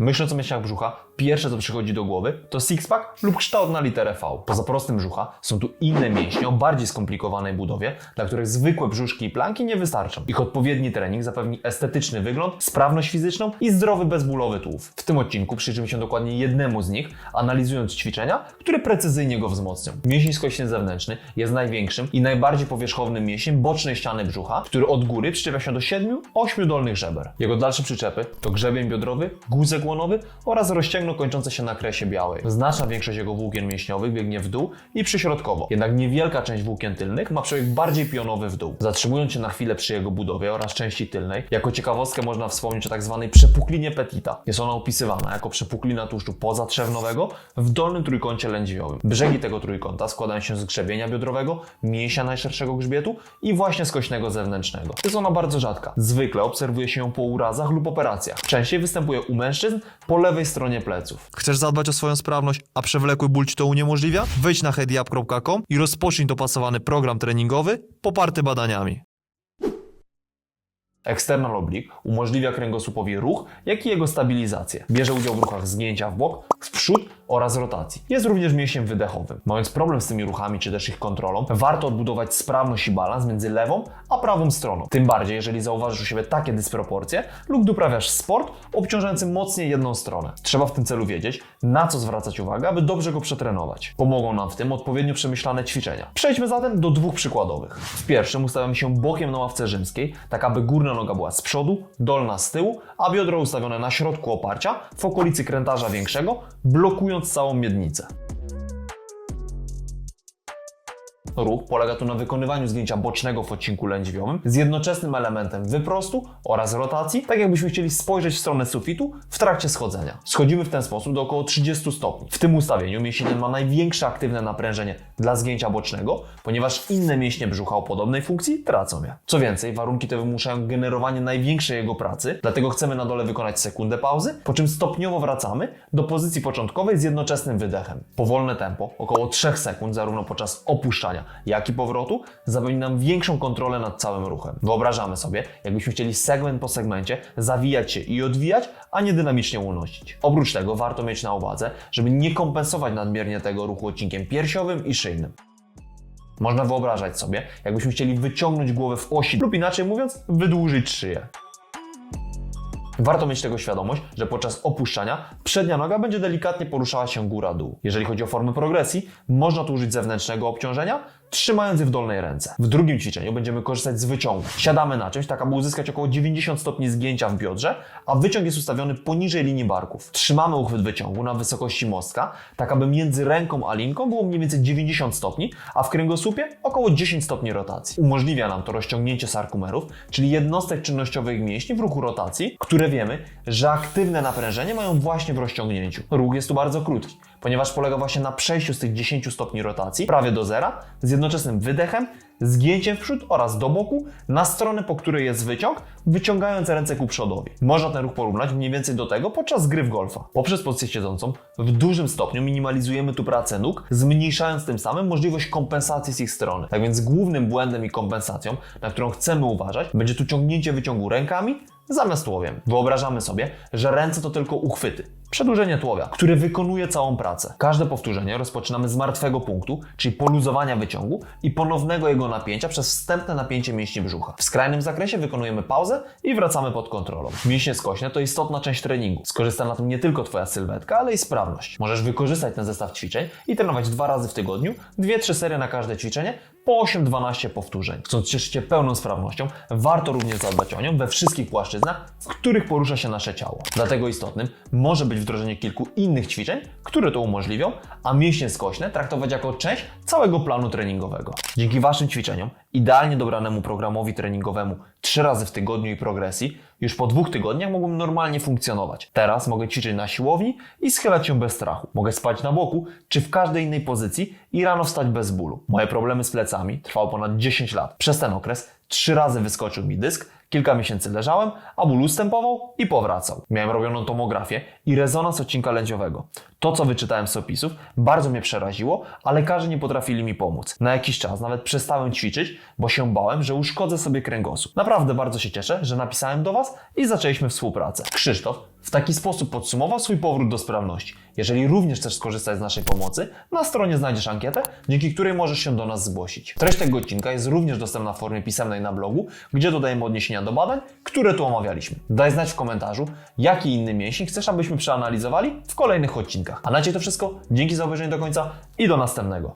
Myśląc o mięśniach brzucha, pierwsze co przychodzi do głowy to sixpack lub kształt na literę V. Poza prostym brzucha są tu inne mięśnie o bardziej skomplikowanej budowie, dla których zwykłe brzuszki i planki nie wystarczą. Ich odpowiedni trening zapewni estetyczny wygląd, sprawność fizyczną i zdrowy, bezbólowy tułów. W tym odcinku przyjrzymy się dokładnie jednemu z nich, analizując ćwiczenia, które precyzyjnie go wzmocnią. Mięsień skośny zewnętrzny jest największym i najbardziej powierzchownym mięśniem bocznej ściany brzucha, który od góry przyczepia się do 7-8 dolnych żeber. Jego dalsze przyczepy to grzebień biodrowy, guzek łonowy oraz rozcięgno kończące się na kresie białej. Znaczna większość jego włókien mięśniowych biegnie w dół i przyśrodkowo, jednak niewielka część włókien tylnych ma przebieg bardziej pionowy w dół. Zatrzymując się na chwilę przy jego budowie oraz części tylnej, jako ciekawostkę można wspomnieć o tak zwanej przepuklinie petita. Jest ona opisywana jako przepuklina tłuszczu pozatrzewnowego w dolnym trójkącie lędźwiowym. Brzegi tego trójkąta składają się z grzebienia biodrowego, mięsia najszerszego grzbietu i właśnie skośnego zewnętrznego. Jest ona bardzo rzadka. Zwykle obserwuje się ją po urazach lub operacjach. Częściej występuje u mężczyzn po lewej stronie pleców. Chcesz zadbać o swoją sprawność, a przewlekły ból ci to uniemożliwia? Wejdź na headyup.com i rozpocznij dopasowany program treningowy poparty badaniami. External oblique umożliwia kręgosłupowi ruch, jak i jego stabilizację. Bierze udział w ruchach zgięcia w bok, w przód oraz rotacji. Jest również mięsiem wydechowym. Mając problem z tymi ruchami czy też ich kontrolą, warto odbudować sprawność i balans między lewą a prawą stroną. Tym bardziej, jeżeli zauważysz u siebie takie dysproporcje lub uprawiasz sport obciążający mocniej jedną stronę. Trzeba w tym celu wiedzieć, na co zwracać uwagę, aby dobrze go przetrenować. Pomogą nam w tym odpowiednio przemyślane ćwiczenia. Przejdźmy zatem do dwóch przykładowych. W pierwszym ustawiamy się bokiem na ławce rzymskiej, tak aby górna noga była z przodu, dolna z tyłu, a biodro ustawione na środku oparcia, w okolicy krętarza większego, blokując całą miednicę. Ruch polega tu na wykonywaniu zgięcia bocznego w odcinku lędźwiowym z jednoczesnym elementem wyprostu oraz rotacji, tak jakbyśmy chcieli spojrzeć w stronę sufitu w trakcie schodzenia. Schodzimy w ten sposób do około 30 stopni. W tym ustawieniu mięsień ten ma największe aktywne naprężenie dla zgięcia bocznego, ponieważ inne mięśnie brzucha o podobnej funkcji tracą je. Co więcej, warunki te wymuszają generowanie największej jego pracy, dlatego chcemy na dole wykonać sekundę pauzy, po czym stopniowo wracamy do pozycji początkowej z jednoczesnym wydechem. Powolne tempo, około 3 sekund zarówno podczas opuszczania, jak i powrotu, zapewni nam większą kontrolę nad całym ruchem. Wyobrażamy sobie, jakbyśmy chcieli segment po segmencie zawijać się i odwijać, a nie dynamicznie unosić. Oprócz tego warto mieć na uwadze, żeby nie kompensować nadmiernie tego ruchu odcinkiem piersiowym i szyjnym. Można wyobrażać sobie, jakbyśmy chcieli wyciągnąć głowę w osi lub inaczej mówiąc, wydłużyć szyję. Warto mieć tego świadomość, że podczas opuszczania przednia noga będzie delikatnie poruszała się góra-dół. Jeżeli chodzi o formę progresji, można tu użyć zewnętrznego obciążenia, trzymając je w dolnej ręce. W drugim ćwiczeniu będziemy korzystać z wyciągu. Siadamy na czymś, tak aby uzyskać około 90 stopni zgięcia w biodrze, a wyciąg jest ustawiony poniżej linii barków. Trzymamy uchwyt wyciągu na wysokości mostka, tak aby między ręką a linką było mniej więcej 90 stopni, a w kręgosłupie około 10 stopni rotacji. Umożliwia nam to rozciągnięcie sarkumerów, czyli jednostek czynnościowych mięśni w ruchu rotacji, które wiemy, że aktywne naprężenie mają właśnie w rozciągnięciu. Ruch jest tu bardzo krótki, ponieważ polega właśnie na przejściu z tych 10 stopni rotacji prawie do zera z jednoczesnym wydechem, zgięciem w przód oraz do boku na stronę, po której jest wyciąg, wyciągając ręce ku przodowi. Można ten ruch porównać mniej więcej do tego podczas gry w golfa. Poprzez pozycję siedzącą w dużym stopniu minimalizujemy tu pracę nóg, zmniejszając tym samym możliwość kompensacji z ich strony. Tak więc głównym błędem i kompensacją, na którą chcemy uważać, będzie tu ciągnięcie wyciągu rękami zamiast tułowiem. Wyobrażamy sobie, że ręce to tylko uchwyty. Przedłużenie tułowia, które wykonuje całą pracę. Każde powtórzenie rozpoczynamy z martwego punktu, czyli poluzowania wyciągu i ponownego jego napięcia przez wstępne napięcie mięśni brzucha. W skrajnym zakresie wykonujemy pauzę i wracamy pod kontrolą. Mięśnie skośne to istotna część treningu. Skorzysta na tym nie tylko Twoja sylwetka, ale i sprawność. Możesz wykorzystać ten zestaw ćwiczeń i trenować dwa razy w tygodniu, dwie, trzy serie na każde ćwiczenie, po 8-12 powtórzeń. Chcąc cieszyć się pełną sprawnością, warto również zadbać o nią we wszystkich płaszczyznach, w których porusza się nasze ciało. Dlatego istotnym może być wdrożenie kilku innych ćwiczeń, które to umożliwią, a mięśnie skośne traktować jako część całego planu treningowego. Dzięki Waszym ćwiczeniom, idealnie dobranemu programowi treningowemu 3 razy w tygodniu i progresji, już po dwóch tygodniach mogłem normalnie funkcjonować. Teraz mogę ćwiczyć na siłowni i schylać się bez strachu. Mogę spać na boku czy w każdej innej pozycji i rano wstać bez bólu. Moje problemy z plecami trwały ponad 10 lat. Przez ten okres trzy razy wyskoczył mi dysk, Kilka miesięcy leżałem, a ból ustępował i powracał. Miałem robioną tomografię i rezonans odcinka lędźwiowego. To, co wyczytałem z opisów, bardzo mnie przeraziło, a lekarze nie potrafili mi pomóc. Na jakiś czas nawet przestałem ćwiczyć, bo się bałem, że uszkodzę sobie kręgosłup. Naprawdę bardzo się cieszę, że napisałem do Was i zaczęliśmy współpracę. Krzysztof w taki sposób podsumował swój powrót do sprawności. Jeżeli również chcesz skorzystać z naszej pomocy, na stronie znajdziesz ankietę, dzięki której możesz się do nas zgłosić. Treść tego odcinka jest również dostępna w formie pisemnej na blogu, gdzie dodajemy odniesienia do badań, które tu omawialiśmy. Daj znać w komentarzu, jaki inny mięsień chcesz, abyśmy przeanalizowali w kolejnych odcinkach. A na dzisiaj to wszystko. Dzięki za obejrzenie do końca i do następnego.